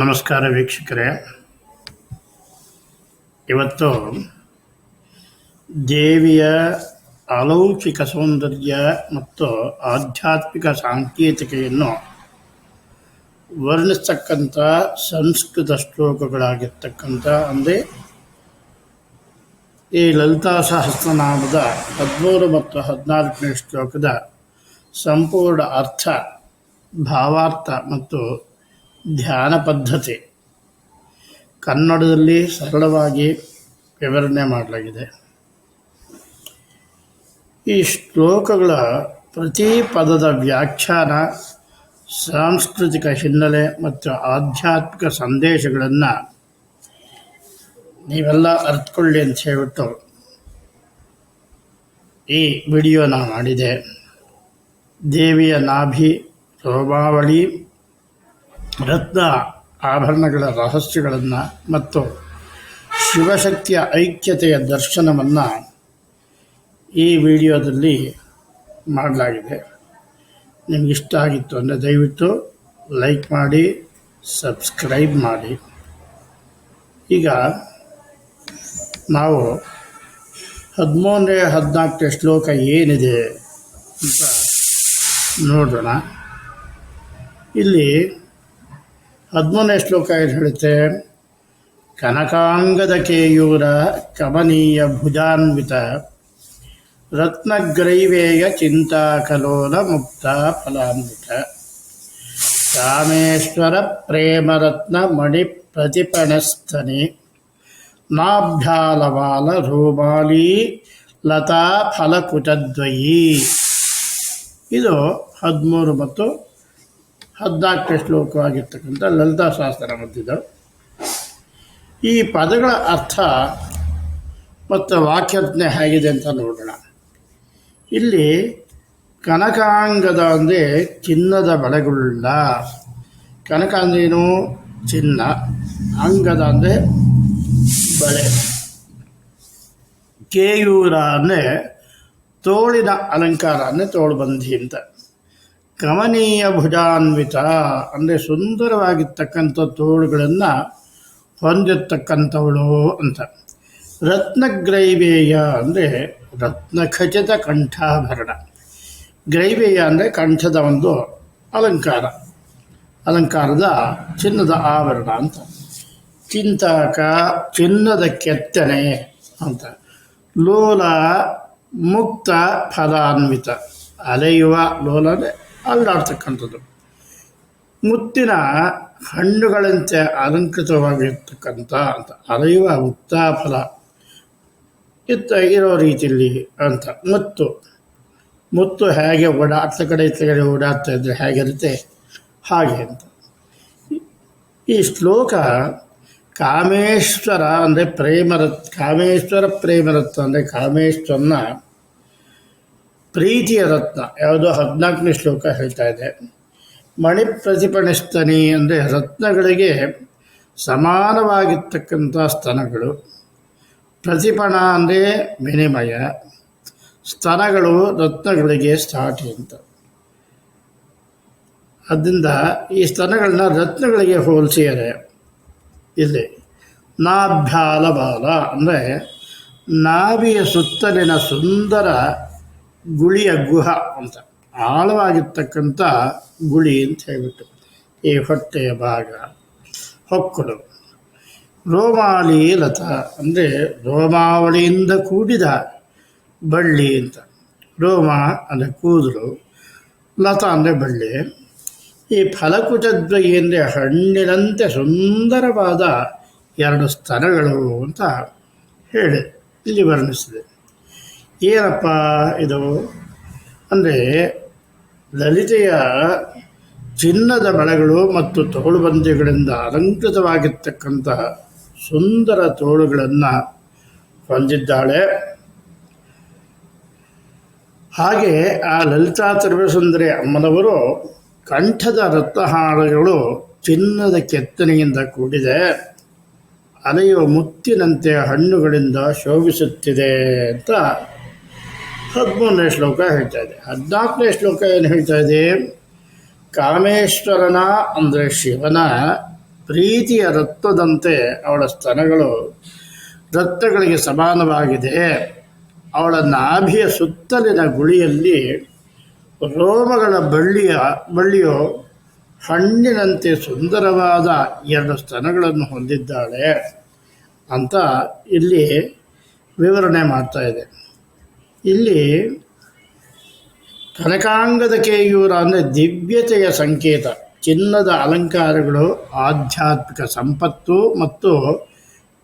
ನಮಸ್ಕಾರ ವೀಕ್ಷಕರೇ. ಇವತ್ತು ದೇವಿಯ ಅಲೌಕಿಕ ಸೌಂದರ್ಯ ಮತ್ತು ಆಧ್ಯಾತ್ಮಿಕ ಸಾಂಕೇತಿಕೆಯನ್ನು ವರ್ಣಿಸ್ತಕ್ಕಂಥ ಸಂಸ್ಕೃತ ಶ್ಲೋಕಗಳಾಗಿರ್ತಕ್ಕಂಥ ಅಂದರೆ ಈ ಲಲಿತಾ ಸಹಸ್ರನಾಮದ ಹದಿಮೂರು ಮತ್ತು ಹದಿನಾಲ್ಕನೇ ಶ್ಲೋಕದ ಸಂಪೂರ್ಣ ಅರ್ಥ, ಭಾವಾರ್ಥ ಮತ್ತು ಧ್ಯಾನ ಪದ್ಧತಿ. ಕನ್ನಡದಲ್ಲಿ ಸರಳವಾಗಿ ವಿವರಣೆ ಮಾಡಲಾಗಿದೆ. ಈ ಶ್ಲೋಕಗಳ ಪ್ರತಿ ಪದದ ವ್ಯಾಖ್ಯಾನ, ಸಾಂಸ್ಕೃತಿಕ ಹಿನ್ನೆಲೆ ಮತ್ತು ಆಧ್ಯಾತ್ಮಿಕ ಸಂದೇಶಗಳನ್ನು ನೀವೆಲ್ಲ ಅರ್ಥಕೊಳ್ಳಿ ಅಂತ ಹೇಳ್ಬಿಟ್ಟು ಈ ವಿಡಿಯೋನ ಮಾಡಿದೆ. ದೇವಿಯ ನಾಭಿ ರೋಮಾವಳಿ ರತ್ನ ಆಭರಣಗಳ ರಹಸ್ಯಗಳನ್ನು ಮತ್ತು ಶಿವಶಕ್ತಿಯ ಐಕ್ಯತೆಯ ದರ್ಶನವನ್ನು ಈ ವಿಡಿಯೋದಲ್ಲಿ ಮಾಡಲಾಗಿದೆ. ನಿಮ್ಗೆ ಇಷ್ಟ ಆಗಿತ್ತು ಅಂದರೆ ದಯವಿಟ್ಟು ಲೈಕ್ ಮಾಡಿ, ಸಬ್ಸ್ಕ್ರೈಬ್ ಮಾಡಿ. ಈಗ ನಾವು ಹದಿಮೂರನೇ ಹದಿನಾಲ್ಕನೇ ಶ್ಲೋಕ ಏನಿದೆ ಅಂತ ನೋಡೋಣ. ಇಲ್ಲಿ ಹದಿಮೂರನೇ ಶ್ಲೋಕ ಏನು ಹೇಳುತ್ತೆ? ಕನಕಾಂಗದ ಕೇಯೂರ ಕಮನೀಯ ಭುಜಾನ್ವಿತ ರತ್ನಗ್ರೈವೇಯ ಚಿಂತಾಕಲೋಲ ಮುಕ್ತ ಫಲಾನ್ವಿತ. ಕಾಮೇಶ್ವರ ಪ್ರೇಮರತ್ನ ಮಣಿ ಪ್ರತಿಪಣಸ್ಥನಿ ನಾಭ್ಯಾಲವಾಲ ರೂಮಾಲಿ ಲತಾ ಫಲಕುಟದ್ವಯಿ. ಇದು ಹದಿಮೂರು ಮತ್ತು ಹದಿನಾಲ್ಕನೇ ಶ್ಲೋಕವಾಗಿರ್ತಕ್ಕಂಥ ಲಲಿತಾ ಶಾಸ್ತ್ರ ಮದ್ದಿದ್ದು ಈ ಪದಗಳ ಅರ್ಥ ಮತ್ತು ವಾಕ್ಯಜ್ಞೆ ಹೇಗಿದೆ ಅಂತ ನೋಡೋಣ. ಇಲ್ಲಿ ಕನಕಾಂಗದ ಅಂದರೆ ಚಿನ್ನದ ಬಳೆಗುಳ್ಳ ಕನಕ ಅಂದ್ರೇನು ಚಿನ್ನ. ಅಂಗದ ಅಂದರೆ ಬಳೆ. ಕೇಯೂರ ಅಂದರೆ ತೋಳಿನ ಅಲಂಕಾರ ಅಂದರೆ ತೋಳು ಬಂಧಿ ಅಂತ. ಕಮನೀಯ ಭುಜಾನ್ವಿತ ಅಂದರೆ ಸುಂದರವಾಗಿರ್ತಕ್ಕಂಥ ತೋಳುಗಳನ್ನು ಹೊಂದಿರ್ತಕ್ಕಂಥವಳು ಅಂತ. ರತ್ನಗ್ರೈವೇಯ ಅಂದರೆ ರತ್ನಖಚಿತ ಕಂಠಾಭರಣ. ಗ್ರೈವೇಯ ಅಂದರೆ ಕಂಠದ ಒಂದು ಅಲಂಕಾರ. ಅಲಂಕಾರದ ಚಿನ್ನದ ಆಭರಣ ಅಂತ. ಚಿಂತಾಕ, ಚಿನ್ನದ ಕೆತ್ತನೆ ಅಂತ. ಲೋಲ ಮುಕ್ತ ಫಲಾನ್ವಿತ. ಅಲೆಯುವ ಲೋಲ ಅಲ್ಲಾಡ್ತಕ್ಕಂಥದ್ದು. ಮುತ್ತಿನ ಹಣ್ಣುಗಳಂತೆ ಅಲಂಕೃತವಾಗಿರ್ತಕ್ಕಂಥ ಅಂತ ಅಲೆಯುವ ಉತ್ತಾಫಲ ಇತ್ತ ಇರೋ ರೀತಿಯಲ್ಲಿ ಅಂತ. ಮುತ್ತು ಮುತ್ತು ಹೇಗೆ ಓಡಾ ಕಡೆ ಇತ್ತ ಕಡೆ ಓಡಾಡ್ತಾ ಇದ್ದರೆ ಹೇಗಿರುತ್ತೆ? ಹಾಗೆ ಅಂತ. ಈ ಶ್ಲೋಕ ಕಾಮೇಶ್ವರ ಅಂದರೆ ಪ್ರೇಮರತ್, ಕಾಮೇಶ್ವರ ಪ್ರೇಮರತ್ ಅಂದರೆ ಕಾಮೇಶ್ವರನ ಪ್ರೀತಿಯ ರತ್ನ. ಯಾವುದೋ ಹದಿನಾಲ್ಕನೇ ಶ್ಲೋಕ ಹೇಳ್ತಾ ಇದೆ. ಮಣಿ ಪ್ರತಿಪಣಿಸ್ತನಿ ಅಂದರೆ ರತ್ನಗಳಿಗೆ ಸಮಾನವಾಗಿರ್ತಕ್ಕಂಥ ಸ್ತನಗಳು ಪ್ರತಿಪಣ ಅಂದರೆ ವಿನಿಮಯ. ಸ್ತನಗಳು ರತ್ನಗಳಿಗೆ ಸಾಟಿ ಅಂತ. ಆದ್ದರಿಂದ ಈ ಸ್ತನಗಳನ್ನ ರತ್ನಗಳಿಗೆ ಹೋಲಿಸಿದರೆ ಇಲ್ಲಿ ನಾಭ್ಯಾಲ ಬಾಲ ಅಂದರೆ ನಾಭಿಯ ಸುತ್ತಲಿನ ಸುಂದರ ಗುಳಿಯ ಗುಹ ಅಂತ. ಆಳವಾಗಿರ್ತಕ್ಕಂಥ ಗುಳಿ ಅಂತ ಹೇಳ್ಬಿಟ್ಟು ಈ ಹೊಟ್ಟೆಯ ಭಾಗ ಹೊಕ್ಕಳು ರೋಮಾಲಿ ಲತ ಅಂದರೆ ರೋಮಾವಳಿಯಿಂದ ಕೂಡಿದ ಬಳ್ಳಿ ಅಂತ. ರೋಮ ಅಂದರೆ ಕೂದಲು, ಲತ ಅಂದರೆ ಬಳ್ಳಿ. ಈ ಫಲಕುಚದ್ವಯಿ ಅಂದರೆ ಹಣ್ಣಿನಂತೆ ಸುಂದರವಾದ ಎರಡು ಸ್ತನಗಳು ಅಂತ ಹೇಳಿ ಇಲ್ಲಿ ವರ್ಣಿಸಿದೆ. ಏನಪ್ಪ ಇದು? ಅಂದರೆ ಲಲಿತೆಯ ಚಿನ್ನದ ಬಳೆಗಳು ಮತ್ತು ತೋಳುಬಂದಿಗಳಿಂದ ಅಲಂಕೃತವಾಗಿರ್ತಕ್ಕಂತಹ ಸುಂದರ ತೋಳುಗಳನ್ನು ಹೊಂದಿದ್ದಾಳೆ. ಹಾಗೆ ಆ ಲಲಿತಾ ತ್ರಿವಸುಂದರಿ ಅಮ್ಮನವರು ಕಂಠದ ರತ್ನಹಾರಗಳು ಚಿನ್ನದ ಕೆತ್ತನೆಯಿಂದ ಕೂಡಿದೆ. ಅಲೆಯುವ ಮುತ್ತಿನಂತೆ ಹಣ್ಣುಗಳಿಂದ ಶೋಭಿಸುತ್ತಿದೆ ಅಂತ ಹದಿಮೂರನೇ ಶ್ಲೋಕ ಹೇಳ್ತಾ ಇದೆ. ಹದಿನಾಲ್ಕನೇ ಶ್ಲೋಕ ಏನು ಹೇಳ್ತಾ ಇದೆ? ಕಾಮೇಶ್ವರನ ಅಂದರೆ ಶಿವನ ಪ್ರೀತಿಯ ರತ್ವದಂತೆ ಅವಳ ಸ್ತನಗಳು ರತ್ನಗಳಿಗೆ ಸಮಾನವಾಗಿದೆ. ಅವಳ ನಾಭಿಯ ಸುತ್ತಲಿನ ಗುಳಿಯಲ್ಲಿ ರೋಮಗಳ ಬಳ್ಳಿಯ ಬಳ್ಳಿಯು ಹಣ್ಣಿನಂತೆ ಸುಂದರವಾದ ಎರಡು ಸ್ತನಗಳನ್ನು ಹೊಂದಿದ್ದಾಳೆ ಅಂತ ಇಲ್ಲಿ ವಿವರಣೆ ಮಾಡ್ತಾ ಇದೆ. ಇಲ್ಲಿ ಕನಕಾಂಗದ ಕೇಯೂರ ಅಂದರೆ ದಿವ್ಯತೆಯ ಸಂಕೇತ. ಚಿನ್ನದ ಅಲಂಕಾರಗಳು, ಆಧ್ಯಾತ್ಮಿಕ ಸಂಪತ್ತು ಮತ್ತು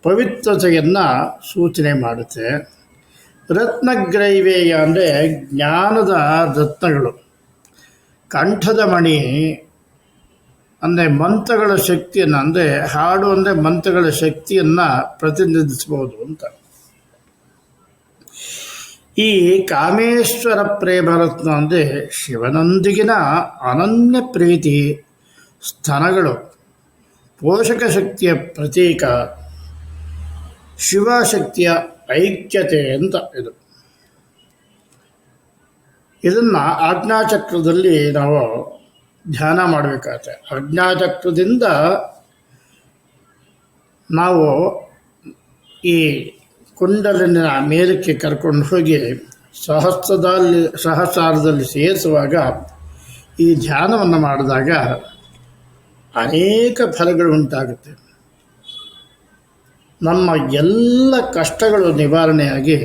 ಪವಿತ್ರತೆಯನ್ನು ಸೂಚನೆ ಮಾಡುತ್ತೆ. ರತ್ನಗ್ರೈವೇಯ ಅಂದರೆ ಜ್ಞಾನದ ರತ್ನಗಳು. ಕಂಠದ ಮಣಿ ಅಂದರೆ ಮಂತ್ರಗಳ ಶಕ್ತಿಯನ್ನು ಅಂದರೆ ಹಾಡು ಅಂದರೆ ಮಂತ್ರಗಳ ಶಕ್ತಿಯನ್ನು ಪ್ರತಿನಿಧಿಸ್ಬೋದು ಅಂತ. ಈ ಕಾಮೇಶ್ವರ ಪ್ರೇಮರತ್ನ ಅಂದರೆ ಶಿವನೊಂದಿಗಿನ ಅನನ್ಯ ಪ್ರೀತಿ, ಸ್ತನಗಳು, ಪೋಷಕ ಶಕ್ತಿಯ ಪ್ರತೀಕ ಶಿವಶಕ್ತಿಯ ಐಕ್ಯತೆ ಅಂತ ಇದು. ಇದನ್ನು ಆಜ್ಞಾಚಕ್ರದಲ್ಲಿ ನಾವು ಧ್ಯಾನ ಮಾಡಬೇಕಾಗತ್ತೆ. ಆಜ್ಞಾಚಕ್ರದಿಂದ ನಾವು ಈ ಕುಂಡಲಿನ ಮೇಲಕ್ಕೆ ಕರ್ಕೊಂಡು ಹೋಗಿ ಸಹಸ್ರದಲ್ಲಿ, ಸಹಸ್ರಾರದಲ್ಲಿ ಸೇರಿಸುವಾಗ ಈ ಧ್ಯಾನವನ್ನು ಮಾಡಿದಾಗ ಅನೇಕ ಫಲಗಳು ಉಂಟಾಗುತ್ತೆ. ನಮ್ಮ ಎಲ್ಲ ಕಷ್ಟಗಳು ನಿವಾರಣೆಯಾಗಿ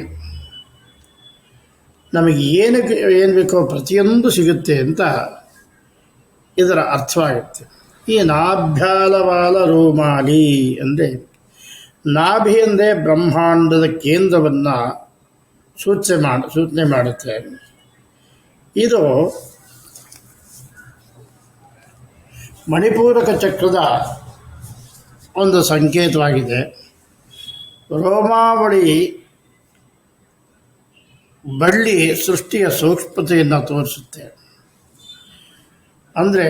ನಮಗೆ ಏನು ಏನು ಬೇಕೋ ಪ್ರತಿಯೊಂದು ಸಿಗುತ್ತೆ ಅಂತ ಇದರ ಅರ್ಥವಾಗುತ್ತೆ. ಈ ನಾಭ್ಯಾಲವಾಲ ರೋಮಾಲಿ ಅಂದರೆ ನಾಭಿ ಅಂದರೆ ಬ್ರಹ್ಮಾಂಡದ ಕೇಂದ್ರವನ್ನು ಸೂಚನೆ ಮಾಡಿ, ಸೂಚನೆ ಮಾಡುತ್ತೆ. ಇದು ಮಣಿಪೂರಕ ಚಕ್ರದ ಒಂದು ಸಂಕೇತವಾಗಿದೆ. ರೋಮಾವಳಿ ಬಳ್ಳಿ ಸೃಷ್ಟಿಯ ಸೂಕ್ಷ್ಮತೆಯನ್ನು ತೋರಿಸುತ್ತೆ. ಅಂದರೆ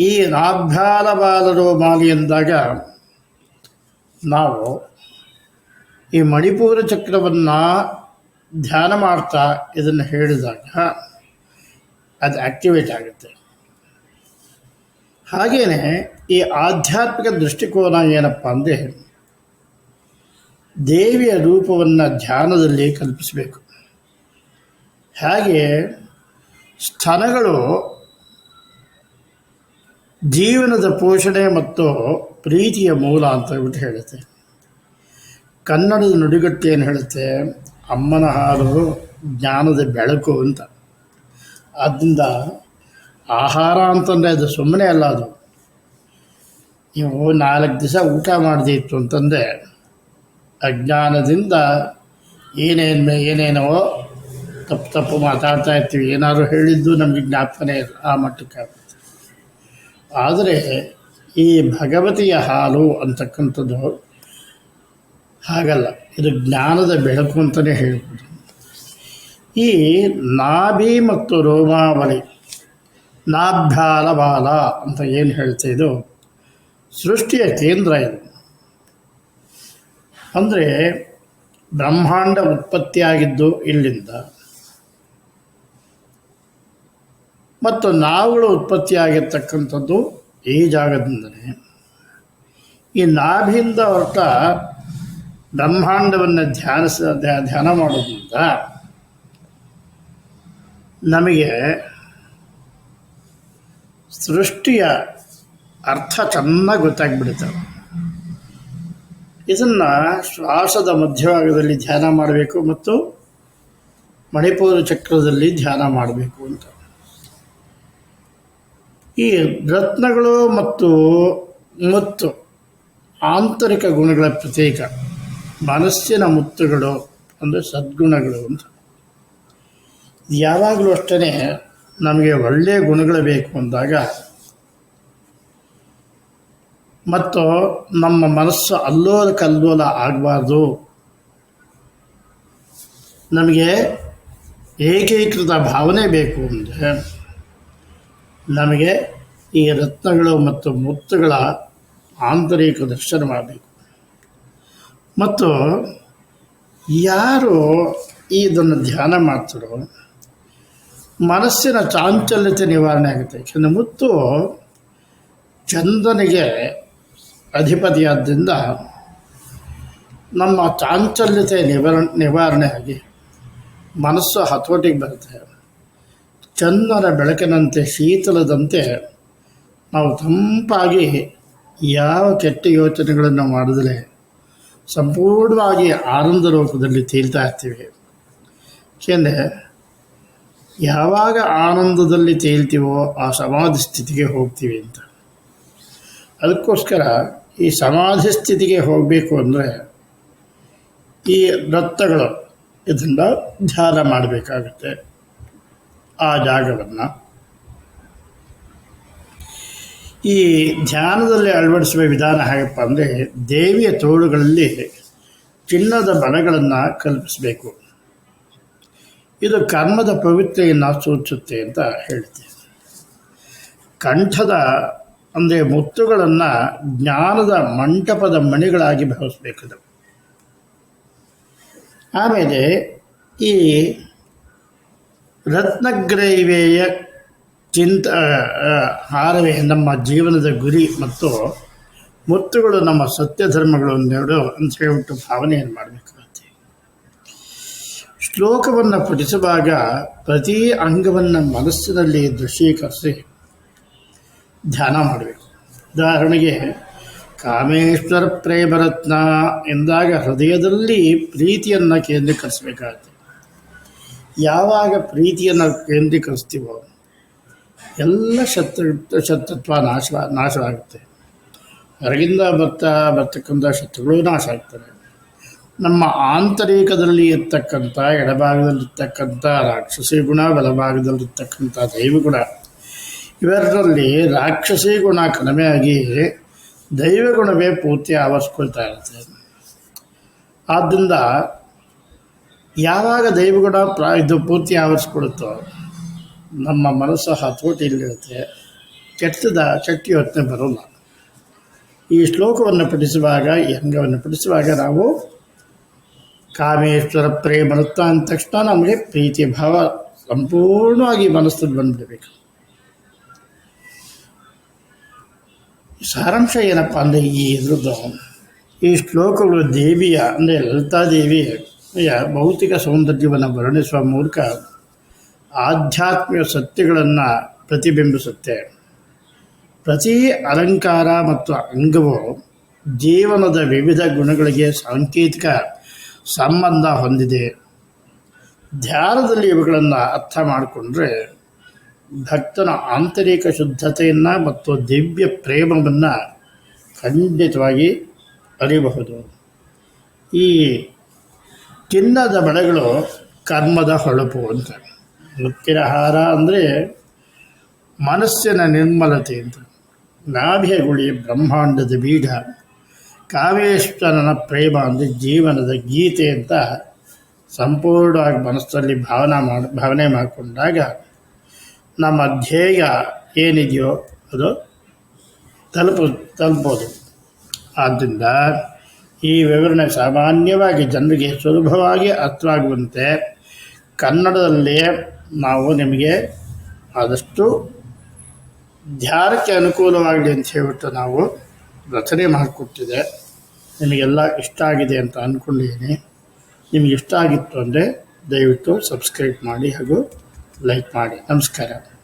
ಈ ನಾಭ್ಯಾಲವಾದ ರೋಮಾಲಿ ಎಂದಾಗ ನಾವು ಈ ಮಣಿಪೂರ ಚಕ್ರವನ್ನು ಧ್ಯಾನ ಮಾಡ್ತಾ ಇದನ್ನು ಹೇಳಿದಾಗ ಅದು ಆ್ಯಕ್ಟಿವೇಟ್ ಆಗುತ್ತೆ. ಹಾಗೆಯೇ ಈ ಆಧ್ಯಾತ್ಮಿಕ ದೃಷ್ಟಿಕೋನ ಏನಪ್ಪ ಅಂದರೆ ದೇವಿಯ ರೂಪವನ್ನು ಧ್ಯಾನದಲ್ಲಿ ಕಲ್ಪಿಸಬೇಕು. ಹಾಗೆ ಸ್ತನಗಳು ಜೀವನದ ಪೋಷಣೆ ಮತ್ತು ಪ್ರೀತಿಯ ಮೂಲ ಅಂತ ಹೇಳ್ಬಿಟ್ಟು ಹೇಳುತ್ತೆ. ಕನ್ನಡದ ನುಡಿಗಟ್ಟು ಏನು ಹೇಳುತ್ತೆ? ಅಮ್ಮನ ಹಾಲು ಜ್ಞಾನದ ಬೆಳಕು ಅಂತ. ಆದ್ದರಿಂದ ಆಹಾರ ಅಂತಂದರೆ ಅದು ಸುಮ್ಮನೆ ಅಲ್ಲ ಅದು. ನೀವು ನಾಲ್ಕು ದಿವಸ ಊಟ ಮಾಡದಿತ್ತು ಅಂತಂದರೆ ಅಜ್ಞಾನದಿಂದ ಏನೇನು ಏನೇನೋ ತಪ್ಪು ತಪ್ಪು ಮಾತಾಡ್ತಾ ಇರ್ತೀವಿ. ಏನಾದರೂ ಹೇಳಿದ್ದು ನಮಗೆ ಜ್ಞಾಪನೆ ಇಲ್ಲ ಆ ಮಟ್ಟಕ್ಕೆ ಆದರೆ ಈ ಭಗವತಿಯ ಹಾಲು ಅಂತಕ್ಕಂಥದ್ದು ಹಾಗಲ್ಲ, ಇದು ಜ್ಞಾನದ ಬೆಳಕು ಅಂತಲೇ ಹೇಳ್ಬೋದು. ಈ ನಾಭಿ ಮತ್ತು ರೋಮಾವಳಿ ನಾಭ್ಯಾಲ ಬಾಲ ಅಂತ ಏನು ಹೇಳ್ತಾ ಇದು? ಸೃಷ್ಟಿಯ ಕೇಂದ್ರ ಇದು. ಅಂದರೆ ಬ್ರಹ್ಮಾಂಡ ಉತ್ಪತ್ತಿಯಾಗಿದ್ದು ಇಲ್ಲಿಂದ, ಮತ್ತು ನಾವುಗಳು ಉತ್ಪತ್ತಿಯಾಗಿರ್ತಕ್ಕಂಥದ್ದು ಈ ಜಾಗದಿಂದಲೇ ಈ ನಾಭಿಯಿಂದ ಹೊರಟ ಬ್ರಹ್ಮಾಂಡವನ್ನು ಧ್ಯಾನಿಸ ಧ್ಯಾನ ಮಾಡೋದ್ರಿಂದ ನಮಗೆ ಸೃಷ್ಟಿಯ ಅರ್ಥ ಚೆನ್ನಾಗಿ ಗೊತ್ತಾಗ್ಬಿಡುತ್ತೆ. ಇದನ್ನು ಶ್ವಾಸದ ಮಧ್ಯಭಾಗದಲ್ಲಿ ಧ್ಯಾನ ಮಾಡಬೇಕು ಮತ್ತು ಮಣಿಪುರ ಚಕ್ರದಲ್ಲಿ ಧ್ಯಾನ ಮಾಡಬೇಕು ಅಂತ. ಈ ರತ್ನಗಳು ಮತ್ತು ಮುತ್ತು ಆಂತರಿಕ ಗುಣಗಳ ಪ್ರತೀಕ ಮನಸ್ಸಿನ ಮುತ್ತುಗಳು ಅಂದರೆ ಸದ್ಗುಣಗಳು ಅಂತ. ಯಾವಾಗಲೂ ಅಷ್ಟೇ ನಮಗೆ ಒಳ್ಳೆಯ ಗುಣಗಳು ಬೇಕು ಅಂದಾಗ ಮತ್ತು ನಮ್ಮ ಮನಸ್ಸು ಅಲ್ಲೋಲ ಕಲ್ಲೋಲ ಆಗಬಾರ್ದು. ನಮಗೆ ಏಕೀಕೃತ ಭಾವನೆ ಬೇಕು ಅಂದರೆ ನಮಗೆ ಈ ರತ್ನಗಳು ಮತ್ತು ಮುತ್ತುಗಳ ಆಂತರಿಕ ದರ್ಶನ ಮಾಡಬೇಕು. ಮತ್ತು ಯಾರು ಇದನ್ನು ಧ್ಯಾನ ಮಾಡ್ತಾರೋ, ಮನಸ್ಸಿನ ಚಾಂಚಲ್ಯತೆ ನಿವಾರಣೆ ಆಗುತ್ತೆ. ಯಾಕೆಂದರೆ ಮುತ್ತು ಚಂದನಿಗೆ ಅಧಿಪತಿಯಾದ್ದರಿಂದ ನಮ್ಮ ಚಾಂಚಲ್ಯತೆ ನಿವಾರ ನಿವಾರಣೆ ಆಗಿ ಮನಸ್ಸು ಹತೋಟಿಗೆ ಬರುತ್ತೆ. ಚಂದನ ಬೆಳಕಿನಂತೆ ಶೀತಲದಂತೆ ನಾವು ತಂಪಾಗಿ ಯಾವ ಕೆಟ್ಟ ಯೋಚನೆಗಳನ್ನು ಮಾಡಿದರೆ ಸಂಪೂರ್ಣವಾಗಿ ಆನಂದ ರೂಪದಲ್ಲಿ ತೇಲ್ತಾ ಇರ್ತೀವಿ. ಏಕೆಂದರೆ ಯಾವಾಗ ಆನಂದದಲ್ಲಿ ತೇಲ್ತೀವೋ ಆ ಸಮಾಧಿ ಸ್ಥಿತಿಗೆ ಹೋಗ್ತೀವಿ ಅಂತ. ಅದಕ್ಕೋಸ್ಕರ ಈ ಸಮಾಧಿ ಸ್ಥಿತಿಗೆ ಹೋಗಬೇಕು ಅಂದರೆ ಈ ರಕ್ತಗಳು ಇದನ್ನು ಧ್ಯಾನ ಮಾಡಬೇಕಾಗುತ್ತೆ. ಆ ಜಾಗವನ್ನು ಈ ಧ್ಯಾನದಲ್ಲಿ ಅಳವಡಿಸುವ ವಿಧಾನ ಹೇಗಪ್ಪ ಅಂದರೆ ದೇವಿಯ ತೋಳುಗಳಲ್ಲಿ ಚಿನ್ನದ ಬಣಗಳನ್ನು ಕಲ್ಪಿಸಬೇಕು. ಇದು ಕರ್ಮದ ಪವಿತ್ರೆಯನ್ನು ಸೂಚಿಸುತ್ತೆ ಅಂತ ಹೇಳ್ತೀವಿ ಕಂಠದ ಅಂದರೆ ಮುತ್ತುಗಳನ್ನು ಜ್ಞಾನದ ಮಂಟಪದ ಮಣಿಗಳಾಗಿ ಭಾವಿಸ್ಬೇಕದು ಆಮೇಲೆ ಈ ರತ್ನಗ್ರೈವೇಯ ಚಿಂತ ಹಾರವೇ ನಮ್ಮ ಜೀವನದ ಗುರಿ ಮತ್ತು ಮುತ್ತುಗಳು ನಮ್ಮ ಸತ್ಯ ಧರ್ಮಗಳು ಎರಡು ಅಂತ ಹೇಳ್ಬಿಟ್ಟು ಭಾವನೆಯನ್ನು ಮಾಡಬೇಕಾಗುತ್ತೆ. ಶ್ಲೋಕವನ್ನು ಪಠಿಸುವಾಗ ಪ್ರತಿ ಅಂಗವನ್ನು ಮನಸ್ಸಿನಲ್ಲಿ ದೃಶ್ಯೀಕರಿಸಿ ಧ್ಯಾನ ಮಾಡಬೇಕು. ಉದಾಹರಣೆಗೆ, ಕಾಮೇಶ್ವರ ಪ್ರೇಮರತ್ನ ಎಂದಾಗ ಹೃದಯದಲ್ಲಿ ಪ್ರೀತಿಯನ್ನು ಕೇಂದ್ರೀಕರಿಸಬೇಕಾಗುತ್ತೆ. ಯಾವಾಗ ಪ್ರೀತಿಯನ್ನು ಕೇಂದ್ರೀಕರಿಸ್ತೀವೋ, ಎಲ್ಲ ಶತ್ರು, ಶತ್ರುತ್ವ ನಾಶ, ನಾಶವಾಗುತ್ತೆ. ಹೊರಗಿಂದ ಬರ್ತಾ, ಬರ್ತಕ್ಕಂಥ ಶತ್ರುಗಳು ನಾಶ ಆಗ್ತವೆ. ನಮ್ಮ ಆಂತರಿಕದಲ್ಲಿ ಇರ್ತಕ್ಕಂಥ, ಎಡಭಾಗದಲ್ಲಿರ್ತಕ್ಕಂಥ ರಾಕ್ಷಸಿ ಗುಣ, ಬಲಭಾಗದಲ್ಲಿರ್ತಕ್ಕಂಥ ದೈವಗುಣ ಇವೆರಡರಲ್ಲಿ ರಾಕ್ಷಸಿ ಗುಣ ಕಡಿಮೆಯಾಗಿ ದೈವಗುಣವೇ ಪೂರ್ತಿ ಆವರಿಸ್ಕೊಳ್ತಾ ಇರುತ್ತೆ. ಆದ್ದರಿಂದ ಯಾವಾಗ ದೈವಗುಣ ಪ್ರಾ, ಇದು ಪೂರ್ತಿ ಆವರಿಸ್ಕೊಡುತ್ತೋ, ನಮ್ಮ ಮನಸ್ಸು ಹತೋಟಿಯಲ್ಲಿರುತ್ತೆ ಕೆಟ್ಟದ, ಕೆಟ್ಟ ಯೋಚನೆ ಬರೋಲ್ಲ. ಈ ಶ್ಲೋಕವನ್ನು ಪಠಿಸುವಾಗ ಯಂಗವನ್ನು ಪಠಿಸುವಾಗ ನಾವು ಕಾಮೇಶ್ವರ ಪ್ರೇಮರುತ್ತ ಅಂದ ತಕ್ಷಣ ನಮಗೆ ಪ್ರೀತಿ ಭಾವ ಸಂಪೂರ್ಣವಾಗಿ ಮನಸ್ಸಲ್ಲಿ ಬಂದುಬಿಡಬೇಕು. ಸಾರಾಂಶ ಏನಪ್ಪ ಅಂದರೆ ಈ ಇದ್ರದ್ದು ಈ ಶ್ಲೋಕಗಳು ದೇವಿಯ, ಅಂದರೆ ಲಲಿತಾದೇವಿಯ ಭೌತಿಕ ಸೌಂದರ್ಯವನ್ನು ವರ್ಣಿಸುವ ಮೂಲಕ ಆಧ್ಯಾತ್ಮಿಕ ಸತ್ಯಗಳನ್ನು ಪ್ರತಿಬಿಂಬಿಸುತ್ತೆ. ಪ್ರತಿ ಅಲಂಕಾರ ಮತ್ತು ಅಂಗವು ಜೀವನದ ವಿವಿಧ ಗುಣಗಳಿಗೆ ಸಾಂಕೇತಿಕ ಸಂಬಂಧ ಹೊಂದಿದೆ. ಧ್ಯಾನದಲ್ಲಿ ಇವುಗಳನ್ನು ಅರ್ಥ ಮಾಡಿಕೊಂಡ್ರೆ ಭಕ್ತನ ಆಂತರಿಕ ಶುದ್ಧತೆಯನ್ನು ಮತ್ತು ದಿವ್ಯ ಪ್ರೇಮವನ್ನು ಖಂಡಿತವಾಗಿ ಅರಿಯಬಹುದು ಈ ಚಿನ್ನದ ಬಳೆಗಳು ಕರ್ಮದ ಹೊಳಪು ಅಂತ. ಮುತ್ತಿನ ಹಾರ ಅಂದರೆ ಮನಸ್ಸಿನ ನಿರ್ಮಲತೆ ಅಂತ. ನಾಭಿಯ ಗುಳಿ, ಬ್ರಹ್ಮಾಂಡದ ಬೀಡ ಕಾವೇಶ್ವರನ ಪ್ರೇಮ ಅಂದರೆ ಜೀವನದ ಗೀತೆ ಅಂತ ಸಂಪೂರ್ಣವಾಗಿ ಮನಸ್ಸಲ್ಲಿ ಭಾವನೆ ಮಾಡಿ, ಭಾವನೆ ಮಾಡಿಕೊಂಡಾಗ ನಮ್ಮ ಧ್ಯೇಯ ಏನಿದೆಯೋ ಅದು ತಲುಪ, ತಲುಪೋದು. ಆದ್ದರಿಂದ ಈ ವಿವರಣೆ ಸಾಮಾನ್ಯವಾಗಿ ಜನರಿಗೆ ಸುಲಭವಾಗಿ ಅರ್ಥವಾಗುವಂತೆ ಕನ್ನಡದಲ್ಲಿಯೇ ನಾವು ನಿಮಗೆ ಆದಷ್ಟು ಧ್ಯಾನಕ್ಕೆ ಅನುಕೂಲವಾಗಲಿ ಅಂತ ಹೇಳ್ಬಿಟ್ಟು ನಾವು ರಚನೆ ಮಾಡಿಕೊಟ್ಟಿದೆ. ನಿಮಗೆಲ್ಲ ಇಷ್ಟ ಆಗಿದೆ ಅಂತ ಅಂದ್ಕೊಂಡಿದ್ದೀನಿ ನಿಮಗೆ ಇಷ್ಟ ಆಗಿತ್ತು ಅಂದರೆ ದಯವಿಟ್ಟು ಸಬ್ಸ್ಕ್ರೈಬ್ ಮಾಡಿ ಹಾಗೂ ಲೈಕ್ ಮಾಡಿ. ನಮಸ್ಕಾರ.